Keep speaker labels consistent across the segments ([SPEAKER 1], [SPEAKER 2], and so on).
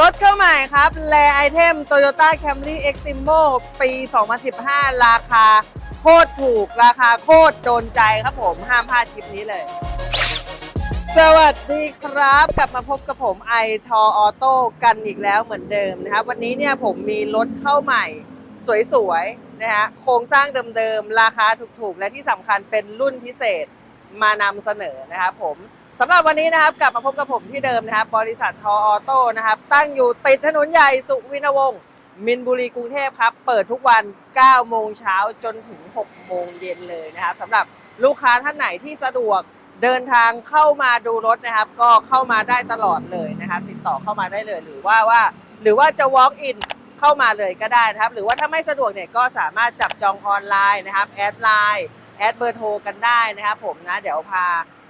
[SPEAKER 1] รถเข้าใหม่ครับ แลไอเทม Toyota Camry Eximo ปี 2015 ราคาโคตรถูก ราคาโคตรโดนใจครับผม ห้ามพลาดคลิปนี้เลย สวัสดีครับ กลับมาพบกับผมไอทอออโต้กันอีกแล้วเหมือนเดิมนะครับ วันนี้เนี่ยผมมีรถเข้าใหม่ สวยๆ นะฮะ โครงสร้างเดิมๆ ราคาถูกๆ และที่สำคัญเป็นรุ่นพิเศษมานำเสนอนะครับผม สำหรับวันนี้นะครับกลับมาพบกับผมที่เดิมนะครับ บริษัททอออโต้นะครับ ตั้งอยู่ติดถนนใหญ่สุวินวงศ์มินบุรีกรุงเทพครับ เปิดทุกวัน 9 โมงเช้าจนถึง 6 โมงเย็นเลยนะครับสำหรับลูกค้าท่านไหนที่สะดวกเดินทางเข้ามาดูรถนะครับ ก็เข้ามาได้ตลอดเลยนะครับ ติดต่อเข้ามาได้เลยหรือว่าว่า หรือว่าจะ walk in เข้ามาเลยก็ได้นะครับ หรือว่าถ้าไม่สะดวกเนี่ยก็สามารถจับจองออนไลน์นะครับแอดไลน์แอดเบอร์โทรกันได้นะครับผมนะเดี๋ยวพา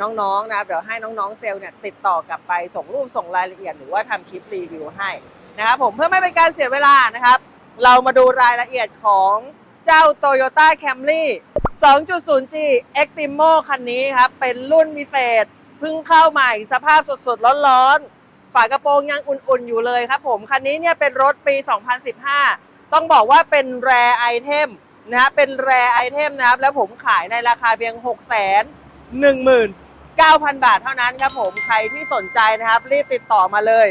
[SPEAKER 1] น้องๆนะครับเดี๋ยวให้น้องๆเซลล์เนี่ยติดต่อกลับไปส่งรูปส่งรายละเอียดหรือว่าทำคลิปรีวิวให้นะครับผมเพื่อไม่เป็นการเสียเวลานะครับ เรามาดูรายละเอียดของเจ้า Toyota Camry 2.0G Extimo คันนี้ครับ เป็นรุ่นพิเศษเพิ่งเข้าใหม่สภาพสดๆ ร้อนๆ ฝากระโปรงยังอุ่นๆ อยู่เลยครับผม คันนี้เนี่ยเป็นรถปี 2015 ต้องบอกว่าเป็นแรไอเทมนะฮะเป็นแรไอเทมนะครับ แล้วผมขายในราคาเพียง 6 1 1 9,000 บาทเท่านั้นครับผมใครที่สนใจนะครับ รีบติดต่อมาเลย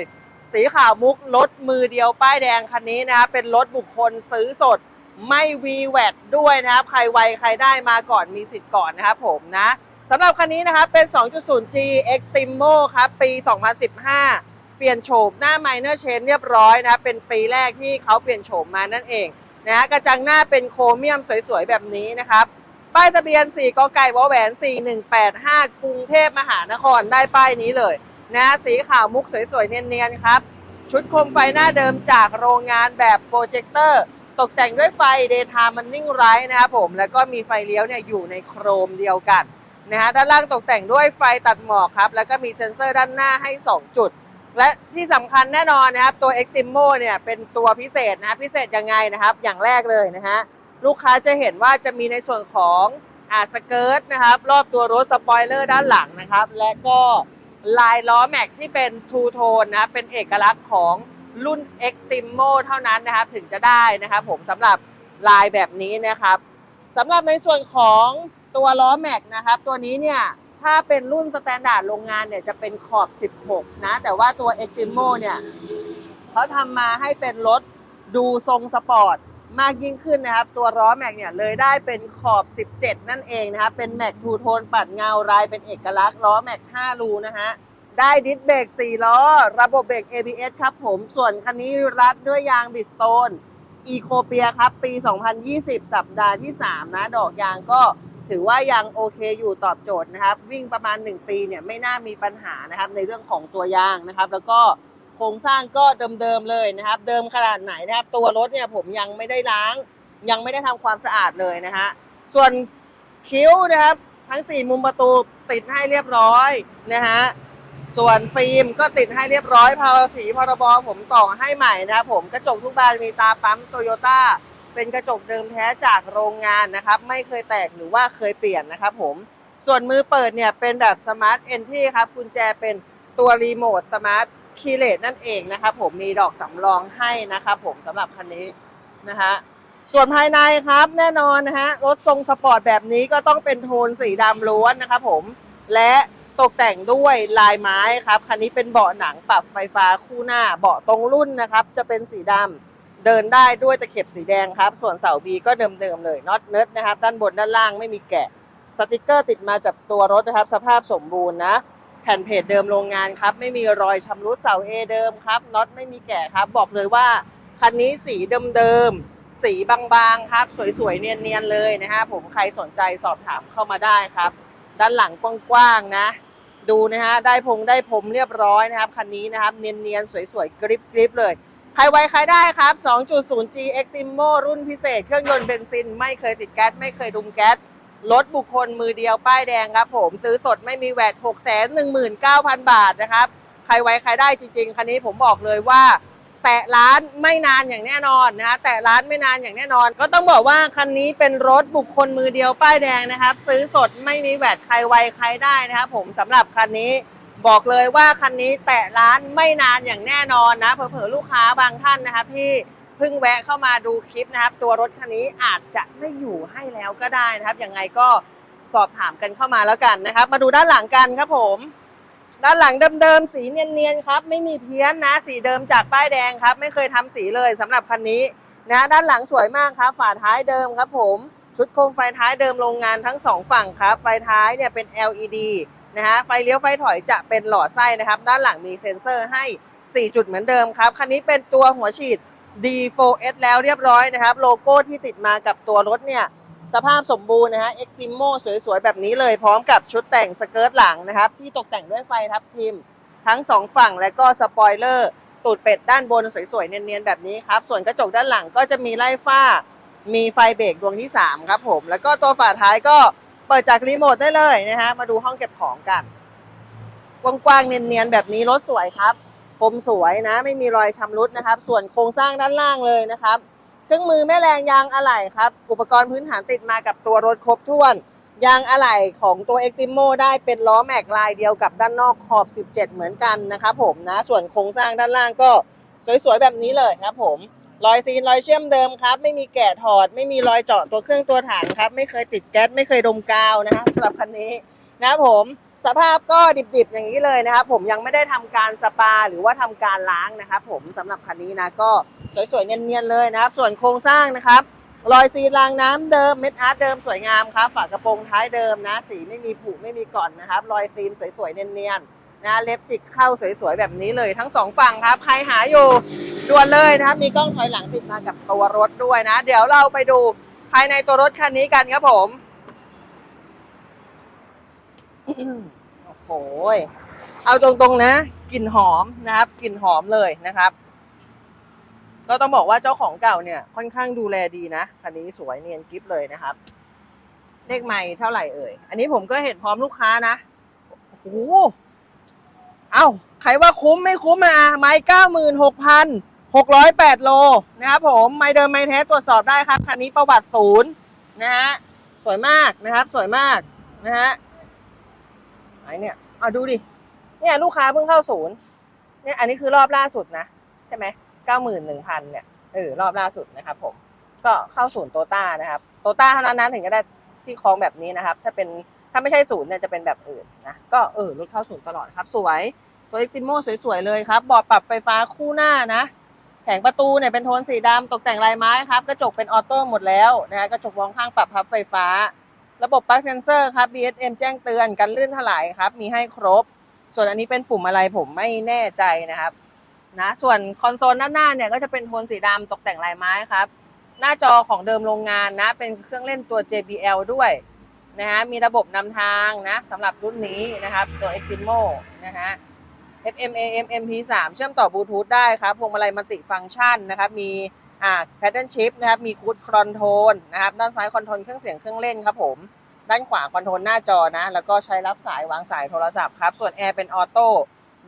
[SPEAKER 1] สีขาวมุกรถมือเดียวป้ายแดงคันนี้นะครับเป็นรถบุคคลซื้อสดไม่วีแวดด้วยนะครับ ใครไวใครได้มาก่อนมีสิทธิ์ก่อนนะครับผมนะสำหรับคันนี้นะครับเป็น 2.0G Extimo ครับ ปี 2015 เปลี่ยนโฉมหน้า Minor Change เรียบร้อยนะเป็นปีแรกที่เขาเปลี่ยนโฉมมานั่นเองนะกระจังหน้าเป็นโครเมียมสวยๆ แบบนี้นะครับ ป้ายทะเบียน 4กไก่วอแหวน 4185 กรุงเทพมหานครได้ป้ายนี้เลยนะสีขาวมุกสวยๆ เนียนๆ ครับ ชุดโคมไฟหน้าเดิมจากโรงงานแบบโปรเจคเตอร์ ตกแต่งด้วยไฟ Daytime Running Light นะครับผม แล้วก็มีไฟเลี้ยวเนี่ยอยู่ในโครมเดียวกันนะฮะด้านล่างตกแต่งด้วยไฟตัดหมอกครับ แล้วก็มีเซ็นเซอร์ด้านหน้าให้ 2 จุด และที่สำคัญแน่นอนนะครับ ตัว Extimo เนี่ยเป็นตัวพิเศษนะพิเศษยังไงนะครับ อย่างแรกเลยนะฮะ ลูกค้าจะเห็นว่าจะมีในส่วนของอาสเกิร์ตนะครับ รอบตัวรถสปอยเลอร์ด้านหลังนะครับ และก็ลายล้อแม็กที่เป็นทูโทนนะเป็นเอกลักษณ์ของรุ่น X t i m o เท่านั้นนะครับ ถึงจะได้นะครับ ผมสำหรับลายแบบนี้นะครับสำหรับในส่วนของตัวล้อแม็กนะครับ ตัวนี้เนี่ยถ้าเป็นรุ่นสแตนดาร์ดโรงงานเนี่ยจะเป็นขอบ 16 นะ แต่ว่าตัว X t i m o เนี่ยเขาทำมาให้เป็นรถดูทรงสปอร์ต มากยิ่งขึ้นนะครับ ตัวล้อแม็กเนี่ยเลยได้เป็นขอบ 17 นั่นเองนะครับ เป็นแม็กทูโทนปัดเงารายเป็นเอกลักษณ์ล้อแม็ก5รูนะฮะได้ดิสเบรก4ล้อ ระบบเบรก ABS ครับผม ส่วนคันนี้รัดด้วยยางบิสโตนอีโคเปียครับ ปี 2020 สัปดาห์ที่ 3 นะ ดอกยางก็ถือว่ายังโอเคอยู่ตอบโจทย์นะครับ วิ่งประมาณ 1 ปีเนี่ยไม่น่ามีปัญหานะครับ ในเรื่องของตัวยางนะครับ แล้วก็ โครงสร้างก็เดิมๆเลยนะครับ เดิมขนาดไหนนะครับ ตัวรถเนี่ยผมยังไม่ได้ล้าง ยังไม่ได้ทำความสะอาดเลยนะฮะส่วนคิ้วนะครับ ทั้ง 4 มุมประตูติดให้เรียบร้อยนะฮะส่วนฟิล์มก็ติดให้เรียบร้อยภาวสีพรบผมต่อให้ใหม่นะครับผมกระจกทุกบานมีตาปั๊มโตโยต้าเป็นกระจกเดิมแท้จากโรงงานนะครับ ไม่เคยแตกหรือว่าเคยเปลี่ยนนะครับผมส่วนมือเปิดเนี่ยเป็นแบบสมาร์ทเอนที่ครับกุญแจเป็นตัวรีโมทสมาร์ท คีเลตนั่นเองนะครับผมมีดอกสำรองให้นะครับผมสำหรับคันนี้นะฮะส่วนภายในครับแน่นอนนะฮะรถทรงสปอร์ตแบบนี้ก็ต้องเป็นโทนสีดำล้วนนะครับผมและตกแต่งด้วยลายไม้ครับคันนี้เป็นเบาะหนังปรับไฟฟ้าคู่หน้าเบาะตรงรุ่นนะครับ จะเป็นสีดำเดินได้ด้วยตะเข็บสีแดงครับ ส่วนเสาบีก็เดิมๆเลยน็อตเนิร์ดนะครับ ด้านบนด้านล่างไม่มีแกะสติกเกอร์ติดมาจากตัวรถนะครับ สภาพสมบูรณ์นะ แผ่นเพจเดิมโรงงานครับ ไม่มีรอยชำรุดเสาเอเดิมครับน็อตไม่มีแกะครับ บอกเลยว่าคันนี้สีเดิมๆสีบางๆครับ สวยๆเนียนๆเลยนะฮะผมใครสนใจสอบถามเข้ามาได้ครับ ด้านหลังกว้างๆนะ ดูนะฮะได้พงได้ผมเรียบร้อยนะครับคันนี้นะครับเนียนๆสวยๆกริบกริบเลยใครไวใครได้ครับ 2.0G Extimo รุ่นพิเศษ เครื่องยนต์เบนซิน ไม่เคยติดแก๊ส ไม่เคยดุมแก๊ส รถบุคคลมือเดียวป้ายแดงครับผมซื้อสดไม่มีแวด6 1 9 0 0 0 บาทนะครับ ใครไว้ใครได้จริง ๆ คันนี้ผมบอกเลยว่า แตะร้านไม่นานอย่างแน่นอนนะฮะแตะร้านไม่นานอย่างแน่นอน ก็ต้องบอกว่าคันนี้เป็นรถบุคคลมือเดียวป้ายแดงนะครับ ซื้อสดไม่มีแวดใครไวใครได้นะครับผมสำหรับคันนี้บอกเลยว่าคันนี้แตะร้านไม่นานอย่างแน่นอนนะเผลอๆลูกค้าบางท่านนะครับที่ เพิ่งแวะเข้ามาดูคลิปนะครับ ตัวรถคันนี้อาจจะไม่อยู่ให้แล้วก็ได้นะครับยังไงก็สอบถามกันเข้ามาแล้วกันนะครับ มาดูด้านหลังกันครับผม ด้านหลังเดิมๆสีเนียนๆครับ ไม่มีเพี้ยนนะ สีเดิมจากป้ายแดงครับ ไม่เคยทำสีเลยสำหรับคันนี้นะด้านหลังสวยมากครับ ฝาท้ายเดิมครับ ผม ชุดโคมไฟท้ายเดิมโรงงานทั้งสองฝั่งครับ ไฟท้ายเนี่ยเป็น LED นะฮะไฟเลี้ยวไฟถอยจะเป็นหลอดไส้นะครับ ด้านหลังมีเซ็นเซอร์ให้ 4 จุดเหมือนเดิมครับคันนี้เป็นตัวหัวฉีด D4S แล้วเรียบร้อยนะครับ โลโก้ที่ติดมากับตัวรถเนี่ยสภาพสมบูรณ์นะฮะ e x t i m o สวยๆ แบบนี้เลยพร้อมกับชุดแต่งสเกิร์ตหลังนะครับ ที่ตกแต่งด้วยไฟทับทิม ทั้งสองฝั่งและก็สปอยเลอร์ตูดเป็ดด้านบนสวยๆ เนียนๆ แบบนี้ครับ ส่วนกระจกด้านหลังก็จะมีไล่ฝ้า มีไฟเบรกดวงที่ 3 ครับผม แล้วก็ตัวฝาท้ายก็เปิดจากรีโมทได้เลยนะฮะมาดูห้องเก็บของกันกว้างๆเนียนๆแบบนี้รถสวยครับ คมสวยนะ ไม่มีรอยชำรุดนะครับ ส่วนโครงสร้างด้านล่างเลยนะครับ เครื่องมือแม่แรงยางอะไหล่ครับ อุปกรณ์พื้นฐานติดมากับตัวรถครบถ้วน ยางอะไหล่ของตัว e x t i m o ได้เป็นล้อแม็กลายเดียวกับด้านนอกขอบ 17 เหมือนกันนะครับผมนะ ส่วนโครงสร้างด้านล่างก็สวยๆแบบนี้เลยครับผมรอยซีนรอยเชื่อมเดิมครับ ไม่มีแกะถอด ไม่มีรอยเจาะตัวเครื่องตัวถังครับ ไม่เคยติดแก๊สไม่เคยดมกาวนะฮะสำหรับคันนี้นะครับผม สภาพก็ดิบๆอย่างนี้เลยนะครับผมยังไม่ได้ทำการสปาหรือว่าทำการล้างนะครับผมสำหรับคันนี้นะก็สวยๆเนียนๆเลยนะครับ ส่วนโครงสร้างนะครับรอยซีรางน้ำเดิมเม็ดอาร์ตเดิมสวยงามครับฝากระโปรงท้ายเดิมนะ สีไม่มีผุไม่มีก่อนนะครับ รอยซีนสวยๆเนียนๆนะเล็บจิกเข้าสวยๆแบบนี้เลยทั้งสองฝั่งครับใครหาอยู่ด่วนเลยนะครับ มีกล้องถอยหลังติดมากับตัวรถด้วยนะ เดี๋ยวเราไปดูภายในตัวรถคันนี้กันครับผม โอ้โหยเอาตรงๆนะกลิ่นหอมนะครับกลิ่นหอมเลยนะครับ ก็ต้องบอกว่าเจ้าของเก่าเนี่ย ค่อนข้างดูแลดีนะคันนี้สวยเนียนกิฟเลยนะครับ เลขไม่เท่าไหร่เอ่ย อันนี้ผมก็เห็นพร้อมลูกค้านะโอ้โหเอ้าใครว่าคุ้มไม่คุ้มนะไม้เก้าหมื่นหกพันหกร้อยแปดโลนะครับผมไม้เดิมไม้แท้ตรวจสอบได้ครับคันนี้ประวัติศูนย์นะฮะสวยมากนะครับ สวยมากนะฮะ ไอเนี่ยเอาดูดิ เนี่ยลูกค้าเพิ่งเข้าศูนย์ เนี่ยอันนี้คือรอบล่าสุดนะ ใช่ไหมเก้าหมื่นหนึ่งพันเนี่ย เออรอบล่าสุดนะครับผม ก็เข้าศูนย์โตต้านะครับ โตต้าเท่านั้นนะถึงจะได้ที่คล้องแบบนี้นะครับ ถ้าเป็นถ้าไม่ใช่ศูนย์เนี่ยจะเป็นแบบอื่นนะ ก็เออรถเข้าศูนย์ตลอดครับ สวย ตัวเอ็กติโมสวยๆเลยครับ บอร์ดปรับไฟฟ้าคู่หน้านะ แผงประตูเนี่ยเป็นโทนสีดำตกแต่งลายไม้ครับ กระจกเป็นออโต้หมดแล้วนะฮะกระจกมองข้างปรับพับไฟฟ้า ระบบปลั๊กเซนเซอร์ครับ BSM แจ้งเตือนกันลื่นถลายครับ มีให้ครบ ส่วนอันนี้เป็นปุ่มอะไรผมไม่แน่ใจนะครับนะส่วนคอนโซลด้านหน้าเนี่ยก็จะเป็นโทนสีดำตกแต่งลายไม้ครับ หน้าจอของเดิมโรงงานนะ เป็นเครื่องเล่นตัว JBL ด้วยนะฮะมีระบบนำทางนะสำหรับรุ่นนี้นะครับตัว Eximo นะฮะ FM AM MP3 เชื่อมต่อบลูทูธได้ครับพวงมาลัยมัลติฟังก์ชันนะครับ มี อ่า pattern shift นะครับ มีคูดคอนโทรลนะครับ ด้านซ้ายคอนโทรลเครื่องเสียงเครื่องเล่นครับผม ด้านขวาคอนโทรลหน้าจอนะ แล้วก็ใช้รับสายวางสายโทรศัพท์ครับ ส่วนแอร์เป็นออโต้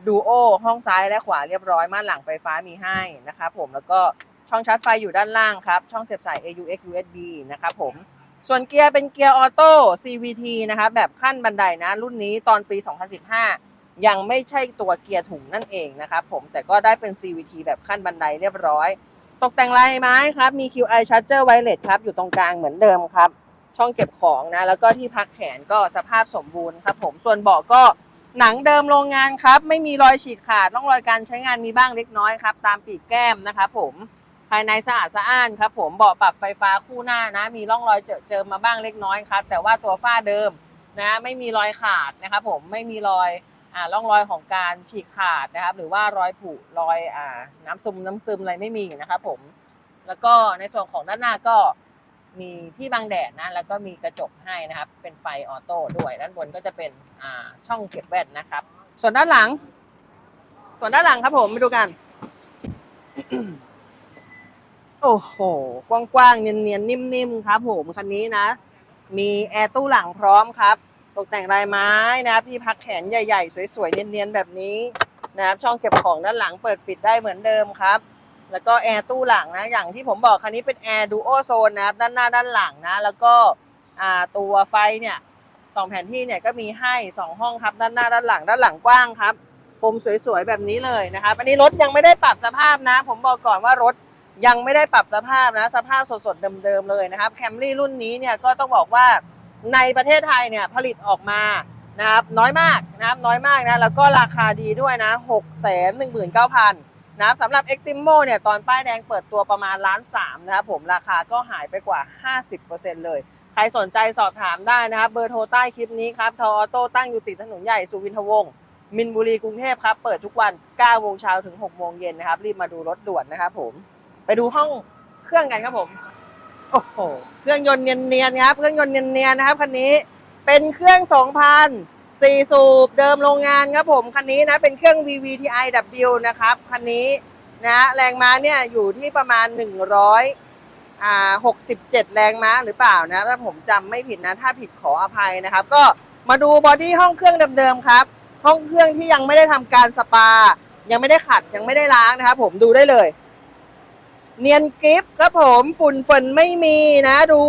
[SPEAKER 1] ดูโอห้องซ้ายและขวาเรียบร้อย ม่านหลังไฟฟ้ามีให้นะครับผม แล้วก็ช่องชาร์จไฟอยู่ด้านล่างครับ ช่องเสียบสาย AUX USB นะครับผม ส่วนเกียร์เป็นเกียร์ออโต้ CVT นะครับแบบขั้นบันไดนะ รุ่นนี้ตอนปี 2015 ยังไม่ใช่ตัวเกียร์ถุงนั่นเองนะครับผม แต่ก็ได้เป็น CVT แบบขั้นบันไดเรียบร้อย ตกแต่งลายไม้ครับ มี QI Charger Wireless ครับ อยู่ตรงกลางเหมือนเดิมครับ ช่องเก็บของนะ แล้วก็ที่พักแขนก็สภาพสมบูรณ์ครับผม ส่วนเบาะก็หนังเดิมโรงงานครับ ไม่มีรอยฉีกขาดร่องรอยการใช้งานมีบ้างเล็กน้อยครับ ตามปีกแก้มนะครับผม ภายในสะอาดสะอ้านครับผม เบาะปรับไฟฟ้าคู่หน้านะ มีร่องรอยเจอะเจิมมาบ้างเล็กน้อยครับ แต่ว่าตัวฝ้าเดิมนะ ไม่มีรอยขาดนะครับผม ไม่มีรอย ร่องรอยของการฉีกขาดนะครับ หรือว่ารอยผุรอยอ่าน้ำซึมน้ำซึมอะไรไม่มีนะครับผมแล้วก็ในส่วนของด้านหน้าก็มีที่บังแดดนะ แล้วก็มีกระจกให้นะครับ เป็นไฟออโต้ด้วย ด้านบนก็จะเป็นอ่าช่องเก็บแว่นนะครับ ส่วนด้านหลัง ส่วนด้านหลังครับผมไปดูกัน โอ้โห กว้างๆ เนียนๆ นิ่มๆ ครับผม คันนี้นะ มีแอร์ตู้หลังพร้อมครับ ตกแต่งลายไม้นะครับที่พักแขนใหญ่ๆ สวยๆ เนียนๆ แบบนี้นะครับช่องเก็บของด้านหลังเปิดปิดได้เหมือนเดิมครับ แล้วก็แอร์ตู้หลังนะอย่างที่ผมบอกคันนี้เป็นแอร์ดูโอโซนนะครับด้านหน้าด้านหลังนะ แล้วก็ตัวไฟเนี่ยสองแผนที่เนี่ยก็มีให้สองห้องครับด้านหน้าด้านหลังด้านหลังกว้างครับพรมสวยๆแบบนี้เลยนะครับอันนี้รถยังไม่ได้ปรับสภาพนะ ผมบอกก่อนว่ารถยังไม่ได้ปรับสภาพนะ สภาพสดๆเดิมๆเลยนะครับแคมรี่รุ่นนี้เนี่ยก็ต้องบอกว่า ในประเทศไทยเนี่ยผลิตออกมานะครับน้อยมากนะครับน้อยมากนะแล้วก็ราคาดีด้วยนะ6 1 9 0 0 0นะครับสำหรับ e x t i m o เนี่ยตอนป้ายแดงเปิดตัวประมาณล้านสามนะครับผมราคาก็หายไปกว่า 50%เลย ใครสนใจสอบถามได้นะครับเบอร์โทรใต้คลิปนี้ครับทออโต้ตั้งอยู่ติดถนนใหญ่สุวินทวงศ์มินบุรีกรุงเทพครับ เปิดทุกวัน 9 โมงเช้าถึง 6 โมงเย็นนะครับ รีบมาดูรถด่วนนะครับผม ไปดูห้องเครื่องกันครับผม โอ้โห เครื่องยนต์เนียนๆครับ เครื่องยนต์เนียนๆนะครับคันนี้ เป็นเครื่อง 2,000สี่สูบเดิมโรงงานครับผมคันนี้นะเป็นเครื่อง VVTi W นะครับคันนี้นะแรงม้าเนี่ยอยู่ที่ประมาณ 100อ่า67 แรงม้าหรือเปล่านะถ้าผมจำไม่ผิดนะ ถ้าผิดขออภัยนะครับ ก็มาดูบอดี้ห้องเครื่องเดิมๆครับ ห้องเครื่องที่ยังไม่ได้ทำการสปา ยังไม่ได้ขัดยังไม่ได้ล้างนะครับผมดูได้เลย เนียนกริฟครับผมฝุ่นฝนไม่มีนะ ดู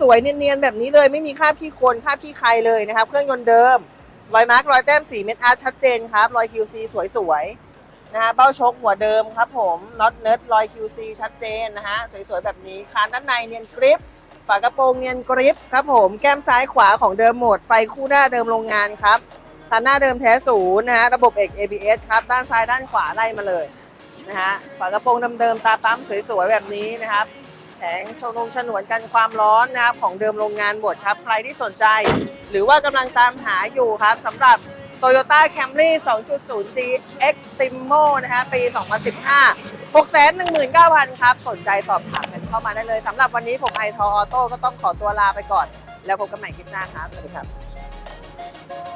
[SPEAKER 1] สวยๆเนียนๆแบบนี้เลยไม่มีคราบขี้โคลนคราบขี้ใครเลยนะครับ เครื่องยนต์เดิมรอยมาร์กรอยแต้มสีเม็ดอาร์ชัดเจนครับรอย QC สวยๆนะฮะเบ้าชกหัวเดิมครับผมน็อตเนิร์ดรอย QC ชัดเจนนะฮะสวยๆแบบนี้คานด้านในเนียนกริฟฝากระโปรงเนียนกริฟครับผมแก้มซ้ายขวาของเดิมหมดไฟคู่หน้าเดิมโรงงานครับคันหน้าเดิมแท้ศูนย์นะฮะระบบเอก ABS ครับด้านซ้ายด้านขวาไล่มาเลย นะฮะฝากระโปรงเดิมๆตาปั๊มสวยๆแบบนี้นะครับแผงชนงฉนวนกันความร้อนนะครับของเดิมโรงงานหมดครับ ใครที่สนใจ หรือว่ากำลังตามหาอยู่ครับสำหรับ Toyota Camry 2.0 GX Timo นะฮะปี 2015 619,000 ครับ สนใจสอบถามกันเข้ามาได้เลยสำหรับวันนี้ผมไอทออโต้ก็ต้องขอตัวลาไปก่อน แล้วพบกันใหม่คลิปหน้าครับ สวัสดีครับ